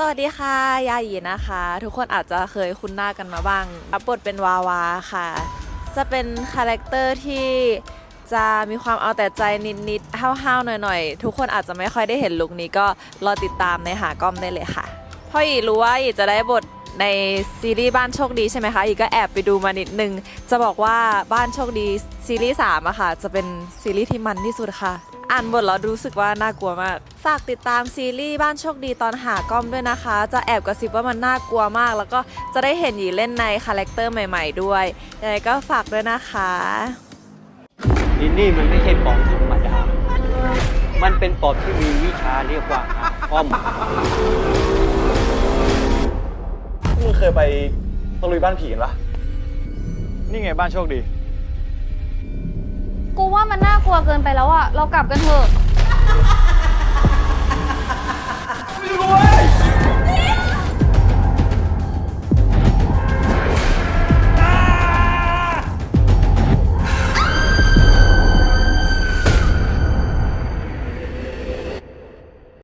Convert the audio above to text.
สวัสดีค่ะ ยาหยีนะคะ ทุกคนอาจจะเคยคุ้นหน้ากันมาบ้างรับบทเป็นวาวาค่ะ จะเป็นคาแรคเตอร์ที่จะมีความเอาแต่ใจนิดๆห้าวๆหน่อยๆ ทุกคนอาจจะไม่ค่อยได้เห็นลุคนี้ก็รอติดตามในหากล้อมได้เลยค่ะเพราะอีรู้ว่าอีจะได้บทในซีรีส์บ้านโชคดีใช่ไหมคะอีก็แอบไปดูมานิดนึง จะบอกว่าบ้านโชคดีซีรีส์3อะค่ะ จะเป็นซีรีส์ที่มันที่สุดค่ะ อ่านบทแล้วรู้สึกว่าน่ากลัวมาก ฝากติดตามซีรีส์บ้านโชคดีตอนหากล้อมด้วยนะคะ จะแอบกระซิบว่ามันน่ากลัวมาก แล้วก็จะได้เห็นหยีเล่นในคาแรคเตอร์ใหม่ ๆ ด้วยยังไงก็ฝากด้วยนะคะดินนี่มันไม่ใช่ปอบธรรมดา มันเป็นปอบที่มีวิชาเรียกว่าอาคอม มึงเคยไปตะลุยบ้านผีกันปะนี่ไงบ้านโชคดี กูว่ามันน่ากลัวเกินไปแล้วอะเรากลับกันเถอะ